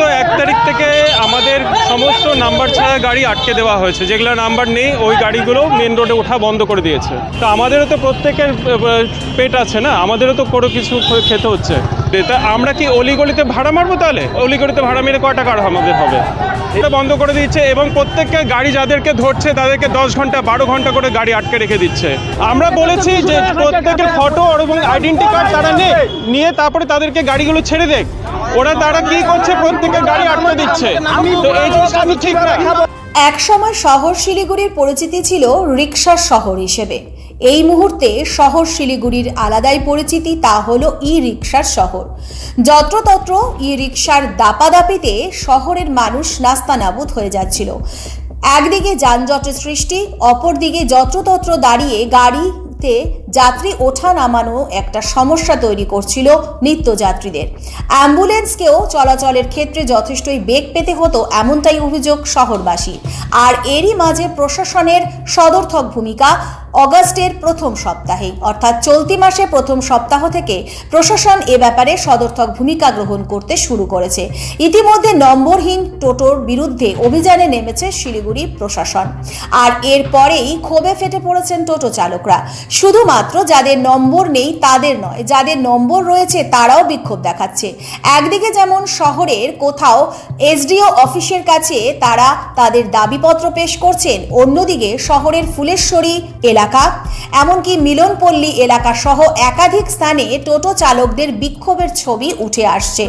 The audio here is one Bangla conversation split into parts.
বিগত এক তারিখ থেকে আমাদের সমস্ত নাম্বার ছাড়া গাড়ি আটকে দেওয়া হয়েছে। যেগুলো নাম্বার নেই, ওই গাড়িগুলো মেন রোডে ওঠা বন্ধ করে দিয়েছে। তো আমাদেরও তো প্রত্যেকের পেট আছে না? আমাদেরও তো কোনো কিছু খেতে হচ্ছে। তা আমরা কি অলিগলিতে ভাড়া মারবো তাহলে? অলিগলিতে ভাড়া মেরে কয় টাকা আমাদের হবে? এটা বন্ধ করে দিচ্ছে এবং প্রত্যেককে গাড়ি যাদেরকে ধরছে তাদেরকে দশ ঘণ্টা বারো ঘণ্টা করে গাড়ি আটকে রেখে দিচ্ছে। আমরা বলেছি যে প্রত্যেকের ফটো এবং আইডেন্টি কার্ড তারা নে। নিয়ে তারপরে তাদেরকে গাড়িগুলো ছেড়ে দেখ ওরা তারা কি করছে? প্রত্যেকের গাড়ি আটকে দিচ্ছে। তো এই জিনিসটা আমি ঠিক না একসময় শহর শিলিগুড়ির পরিচিতি ছিল রিক্সার শহর হিসেবে। এই মুহূর্তে শহর শিলিগুড়ির আলাদাই পরিচিতি, তা হলো ই রিক্সার শহর। যত্রতত্র ই রিক্সার দাপাদাপিতে শহরের মানুষ নাস্তানাবুদ হয়ে যাচ্ছিল। একদিকে যানজটের সৃষ্টি, অপরদিকে যত্রতত্র দাঁড়িয়ে গাড়িতে যাত্রী ওঠা নামানো একটা সমস্যা তৈরি করছিল নিত্যযাত্রীদের। অ্যাম্বুলেন্সকেও চলাচলের ক্ষেত্রে যথেষ্টই বেগ পেতে হতো এমনটাই অভিযোগ শহরবাসী আর এরই মাঝে প্রশাসনের সদর্থক ভূমিকা অগাস্টের প্রথম সপ্তাহে, অর্থাৎ চলতি মাসে প্রথম সপ্তাহ থেকে প্রশাসন এ ব্যাপারে সদর্থক ভূমিকা গ্রহণ করতে শুরু করেছে। ইতিমধ্যে নম্বরহীন টোটোর বিরুদ্ধে অভিযানে নেমেছে শিলিগুড়ি প্রশাসন। আর এরপরেই ক্ষোভে ফেটে পড়েছেন টোটো চালকরা। শুধুমাত্র যাদের নম্বর নেই তাদের নয়। যাদের নম্বর রয়েছে তারাও বিক্ষোভ দেখাচ্ছে। একদিকে যেমন শহরের কোথাও এসডিও অফিসের কাছে তারা তাদের দাবিপত্র পেশ করছেন, অন্যদিকে শহরের ফুলেশ্বরী এলাকা, এমনকি মিলনপল্লী এলাকা সহ একাধিক স্থানে টোটো চালকদের বিক্ষোভের ছবি উঠে আসছে।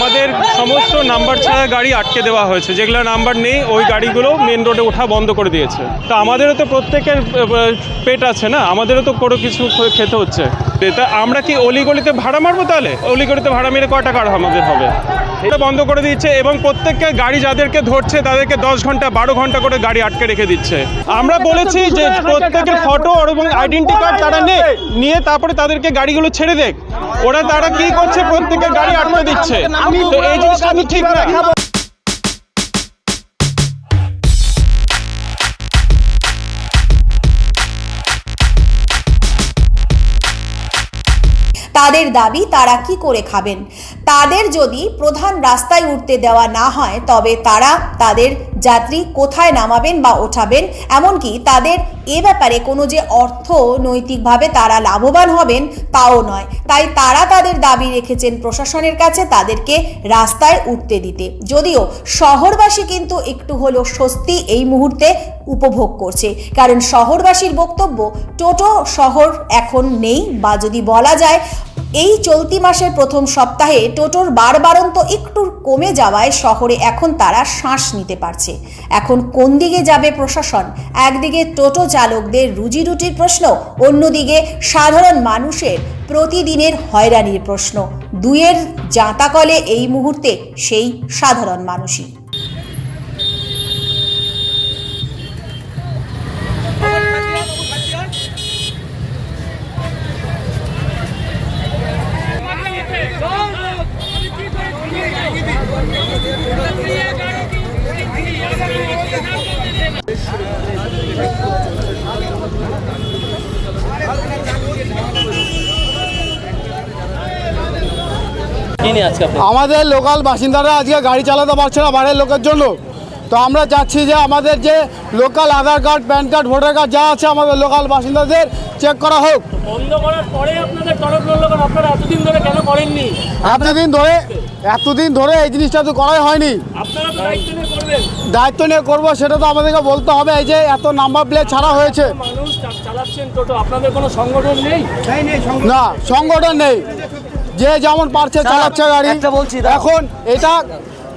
আমাদের সমস্ত নাম্বার ছাড়া গাড়ি আটকে দেওয়া হয়েছে। যেগুলো নাম্বার নেই, ওই গাড়িগুলো মেন রোডে ওঠা বন্ধ করে দিয়েছে। তো আমাদেরও তো প্রত্যেকের পেট আছে না? আমাদেরও তো কোনো কিছু খেতে হচ্ছে। তা আমরা কি অলিগলিতে ভাড়া মারবো তাহলে? অলিগলিতে ভাড়া মেরে কয় টাকা আর আমাদের হবে? এটা বন্ধ করে দিচ্ছে এবং প্রত্যেককে গাড়ি যাদেরকে ধরছে, তাদেরকে দশ ঘণ্টা, বারো ঘণ্টা করে গাড়ি আটকে রেখে দিচ্ছে। আমরা বলেছি যে প্রত্যেকের ফটো এবং আইডেন্টি কার্ড তারা নে নিয়ে তারপরে তাদেরকে গাড়িগুলো ছেড়ে দেখ ওরা তারা কি করছে? প্রত্যেকের গাড়ি আটকে দিচ্ছে। তো এই জিনিসটা আমি ঠিক না তাদের দাবি, তারা কি করে খাবেন? তাদের যদি প্রধান রাস্তায় উঠতে দেওয়া না হয়, তবে তারা তাদের যাত্রী কোথায় নামাবেন বা ওঠাবেন, এমনকি তাদের এ ব্যাপারে কোনো যে অর্থ নৈতিকভাবে তারা লাভবান হবেন তাও নয়। তাই তারা তাদের দাবি রেখেছেন প্রশাসনের কাছে তাদেরকে রাস্তায় উঠতে দিতে। যদিও শহরবাসী কিন্তু একটু হলো স্বস্তি এই মুহূর্তে উপভোগ করছে। কারণ শহরবাসীর বক্তব্য, টোটো শহর এখন নেই বা যদি বলা যায় এই চলতি মাসের প্রথম সপ্তাহে টোটোর বারবারন্ত একটু কমে যাওয়ায় শহরে এখন তারা শ্বাস নিতে পারছে। এখন কোন দিকে যাবে প্রশাসন? একদিকে টোটো চালকদের রুজি রুটির প্রশ্ন, অন্যদিকে সাধারণ মানুষের প্রতিদিনের হয়রানির প্রশ্ন। দুয়ের জাঁতাকলে এই মুহূর্তে সেই সাধারণ মানুষই। নিয়ে আজকে আমাদের লোকাল বাসিন্দারা আজকে গাড়ি চালাতে পারছে না বাইরের লোকের জন্য। তো আমরা চাচ্ছি যে আমাদের যে local Aadhaar card PAN card voter card যা আছে আমাদের লোকাল বাসিন্দাদের চেক করা হোক। বন্ধ করার পরে আপনাদের তরফ আপনারা এতদিন ধরে কেন করেননি? এতদিন ধরে এতদিন ধরে এই জিনিসটা তো করাই হয়নি। দায়িত্ব নিয়ে করবেন। দায়িত্ব নিয়ে করব সেটা তো আমাদেরকে বলতে হবে এই যে এত নাম্বার প্লেট ছাড়া হয়েছে। মানুষ চালাচ্ছেন টোটো আপনাদের কোনো সংগঠন নেই? না সংগঠন নেই। যে যেমন পারছে চালাচ্ছে গাড়ি বলছি, এখন এটা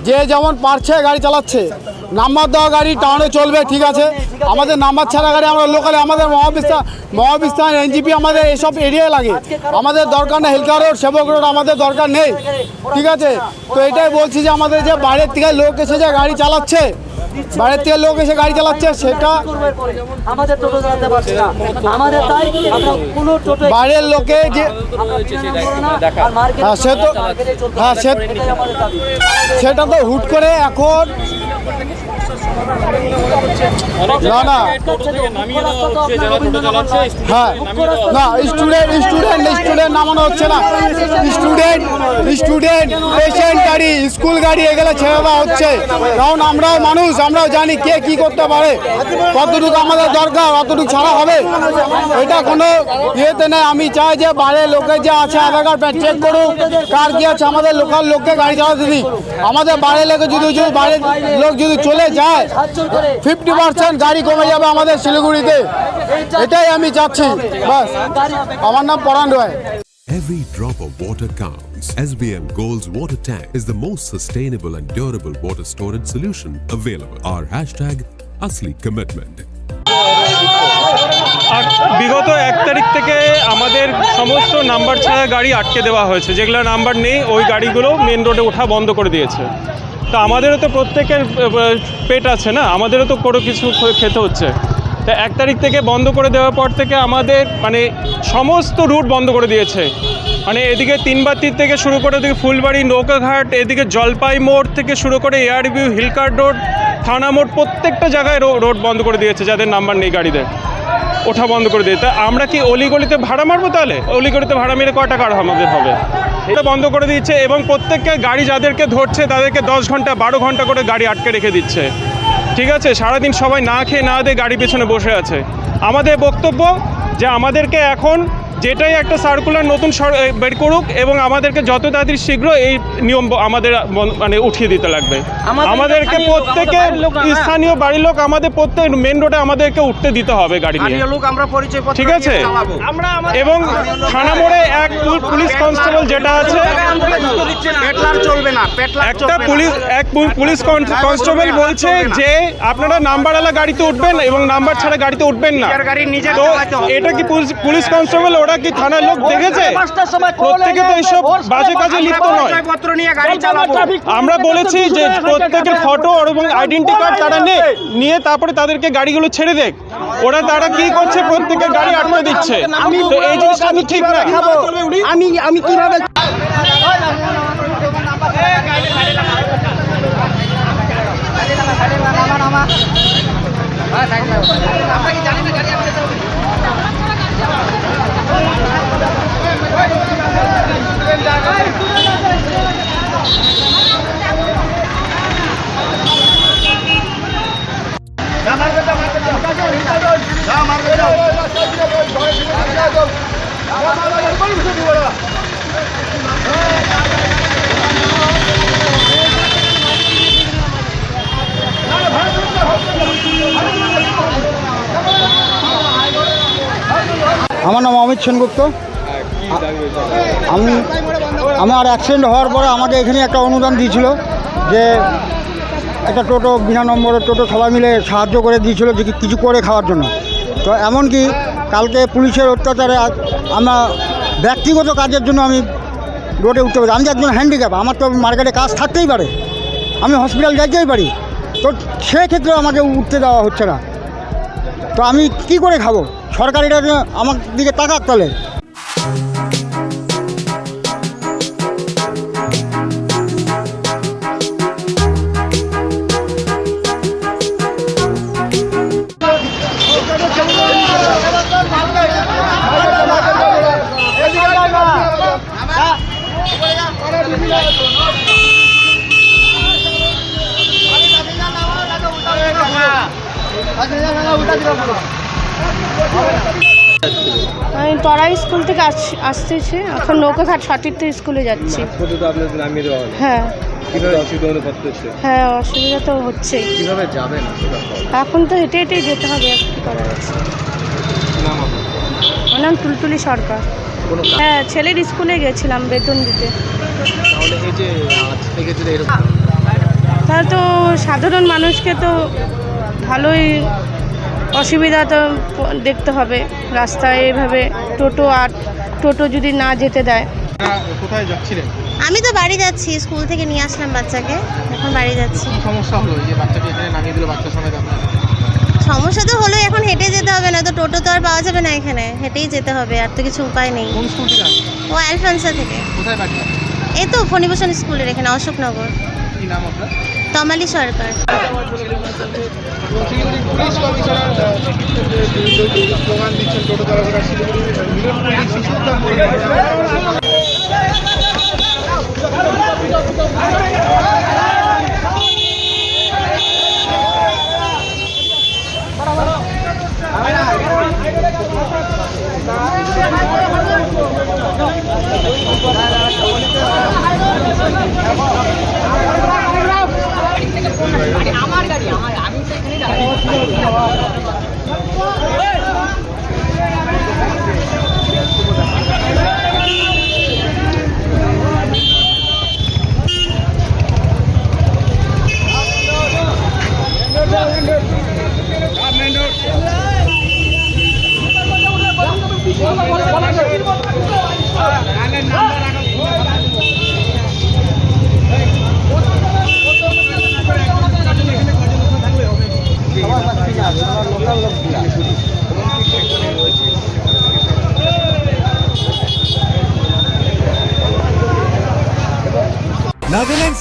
যে যেমন পারছে গাড়ি চালাচ্ছে নাম্বার দেওয়া গাড়ি টাউনে চলবে ঠিক আছে? আমাদের নাম্বার ছাড়া গাড়ি আমরা লোকালে আমাদের মহাবিস্তান মহাবিস্তান এনজিপি আমাদের এসব এরিয়ায় লাগে। আমাদের দরকার নেই হেলকার রোড সেবক রোড আমাদের দরকার নেই ঠিক আছে? তো এটাই বলছি যে আমাদের যে বাইরের থেকে লোক এসে যে গাড়ি চালাচ্ছে বাইরের থেকে লোক এসে গাড়ি চালাচ্ছে সেটা আমাদের টোটো চালাতে পারছে না। আমাদের তাই আমরা কোনো টোটো বাইরের লোকে যে হ্যাঁ সে তো হ্যাঁ সেটা তো হুট করে এখন ছেড়ে দেওয়া হচ্ছে। কারণ আমরাও মানুষ, আমরাও জানি কে কি করতে পারে। কতটুকু আমাদের দরকার, অতটুকু ছাড়া হবে। এটা কোনো ইয়েতে নেই। আমি চাই যে বাইরের লোকের যে আছে আধার কার্ড চেক করুক, কার কি আছে, আমাদের লোকাল লোককে গাড়ি চালাতে দিই আমাদের বাইরের লোকে যদি যদি বাইরের লোক যদি চলে যায় ফিফটি পার্সেন্ট গাড়ি কমে যাবে আমাদের শিলিগুড়িতে এটাই আমি চাচ্ছি বাস আমার নাম পরাণ রায় Every drop of water counts. SBM Gold's water tank is the most sustainable and durable water storage solution available. Our hashtag Asli Commitment. বিগত এক তারিখ থেকে আমাদের সমস্ত নাম্বার ছাড়া গাড়ি আটকে দেওয়া হয়েছে যেগুলো নাম্বার নেই ওই গাড়িগুলো মেন রোডে ওঠা বন্ধ করে দিয়েছে তো আমাদেরও তো প্রত্যেকের পেট আছে না? আমাদেরও তো কোনো কিছু খেতে হচ্ছে। তা এক তারিখ থেকে বন্ধ করে দেওয়ার পর থেকে আমাদের মানে সমস্ত রুট বন্ধ করে দিয়েছে। মানে এদিকে তিনবাতির থেকে শুরু করে এদিকে ফুলবাড়ি, নৌকাঘাট, এদিকে জলপাই মোড় থেকে শুরু করে এয়ারভিউ হিলকার্ট রোড থানা মোড়, প্রত্যেকটা জায়গায় রোড বন্ধ করে দিয়েছে, যাদের নাম্বার নেই গাড়িদের। ওঠা বন্ধ করে দিয়ে তা আমরা কি অলিগলিতে ভাড়া মারবো তাহলে? অলিগলিতে ভাড়া মেরে কয় টাকা আমাদের হবে? এটা বন্ধ করে দিচ্ছে এবং প্রত্যেককে গাড়ি যাদেরকে ধরছে, তাদেরকে দশ ঘণ্টা, বারো ঘণ্টা করে গাড়ি আটকে রেখে দিচ্ছে। ঠিক আছে? সারাদিন সবাই না খেয়ে না দিয়ে গাড়ি পেছনে বসে আছে। আমাদের বক্তব্য যে আমাদেরকে এখন যেটাই একটা সার্কুলার নতুন বের করুক এবং আমাদেরকে যত তাড়াতাড়ি শীঘ্র এই নিয়ম আমাদের মানে উঠিয়ে দিতে লাগবে। আমাদেরকে প্রত্যেকে। স্থানীয় বাড়ির লোক আমাদের প্রত্যেক মেন রোডে আমাদেরকে উঠতে দিতে হবে গাড়ি নিয়ে। ঠিক আছে? এবং থানা মোড়ে এক পুল- পুলিশ কনস্টেবল যেটা আছে একটা পুলিশ এক পুলিশ কনস্টেবল বলছে যে আপনারা নাম্বারওয়ালা গাড়িতে উঠবেন এবং নাম্বার ছাড়া গাড়িতে উঠবেন না। তো এটা কি পুলিশ- পুলিশ কনস্টেবল ওরা কি থানার লোক দেখেছে? প্রত্যেকে তো এইসব বাজে কাজে লিপ্ত নয়। আমরা বলেছি যে প্রত্যেকের ফটো এবং আইডেন্টি কার্ড তারা নে নিয়ে তারপরে তাদেরকে গাড়িগুলো ছেড়ে দেখ। ওরা তারা কি করছে? প্রত্যেকের গাড়ি আটকে দিচ্ছে। তো এই জিনিসটা আমি ঠিক না। আমি আমি কীভাবে আপনাকে জানি না গাড়ি আপনার আমার নাম অমিত সেনগুপ্ত। আমি আমার অ্যাক্সিডেন্ট হওয়ার পরে আমাকে এখানে একটা অনুদান দিয়েছিল যে একটা টোটো, বিনা নম্বরের টোটো সবাই মিলে সাহায্য করে দিয়েছিল যে কিছু করে খাওয়ার জন্য। তো এমনকি কালকে পুলিশের অত্যাচারে আমরা ব্যক্তিগত কাজের জন্য আমি রোডে উঠতে পারি। আমি একজন হ্যান্ডিক্যাপ আমার তো মার্কেটে কাজ থাকতেই পারে। আমি হসপিটাল যাইতেই পারি। তো সেক্ষেত্রে আমাকে উঠতে দেওয়া হচ্ছে না। তো আমি কি করে খাব? সরকার এটা আমার দিকে তাকাক তলে তরাই স্কুল থেকে আস- আসতেছি। এখন নৌকাঘাট সতীর্থ স্কুলে যাচ্ছি। হ্যাঁ। অসুবিধা হ্যাঁ অসুবিধা তো হচ্ছেই। এখন তো হেঁটে হেঁটেই যেতে হবে কি? আমার নাম টুলটুলি সরকার। হ্যাঁ ছেলের স্কুলে গেছিলাম বেতন দিতে। তাহলে তো সাধারণ মানুষকে তো ভালোই অসুবিধা তো দেখতে হবে। রাস্তায় এভাবে টোটো আর টোটো যদি না যেতে দেয়। কোথায় যাচ্ছিলেন? আমি তো বাড়ি যাচ্ছি স্কুল থেকে নিয়ে আসলাম বাচ্চাকে এখন বাড়ি যাচ্ছি। সমস্যা হলো? যে বাচ্চাকে এখানে নামিয়ে দিল বাচ্চা সমেত সমস্যা তো হলো এখন হেঁটে যেতে হবে না তো টোটো তো আর পাওয়া যাবে না এখানে। হেঁটেই যেতে হবে আর তো কিছু উপায় নেই। কোন স্কুল থেকে আসছে ও অ্যালফান্সা থেকে। কোথায় এই তো ফণিভূষণ স্কুলের এখানে অশোকনগর। কি নাম আপনার? Tamali Sarkar. Police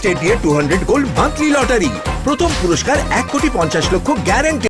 state year two hundred gold monthly lottery প্রথম পুরস্কার এক কোটি পঞ্চাশ লক্ষ গ্যারান্টি